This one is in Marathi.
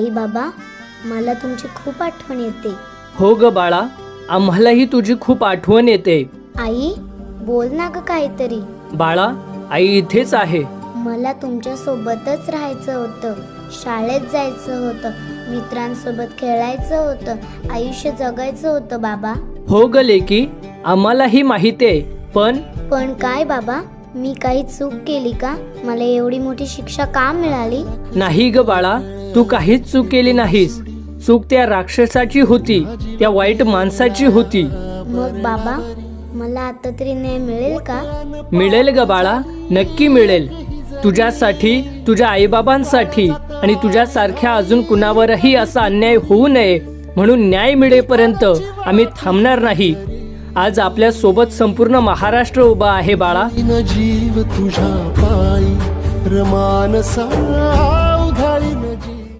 आई बाबा मला तुमची खूप आठवण येते. हो ग बाळा आम्हालाही तुझी खूप आठवण येते. आई बोल ना ग काहीतरी. बाळा आई इथेच आहे. मला तुमच्या सोबतच राहायचं होतं शाळेत जायचं होतं मित्रांसोबत खेळायचं होतं आयुष्य जगायचं होतं बाबा. हो ग लेकी आम्हालाही माहिती आहे पण? पण काय बाबा मी काही चूक केली का? मला एवढी मोठी शिक्षा का मिळाली? नाही ग बाळा तू काहीच चूक केली नाहीस. चूक त्या राक्षसाची होती त्या वाईट माणसाची होती. मग बाबा मला आता तरी न्याय मिळेल का? मिळेल ग बाळा नक्की मिळेल. तुझ्यासाठी तुझ्या आईबाबांसाठी आणि तुझ्यासारख्या अजून कुणावरही असा अन्याय होऊ नये म्हणून न्याय मिळेपर्यंत आम्ही थांबणार नाही. आज आपल्यासोबत संपूर्ण महाराष्ट्र उभा आहे बाळा. जीव तुझ्या पायी रमानसा.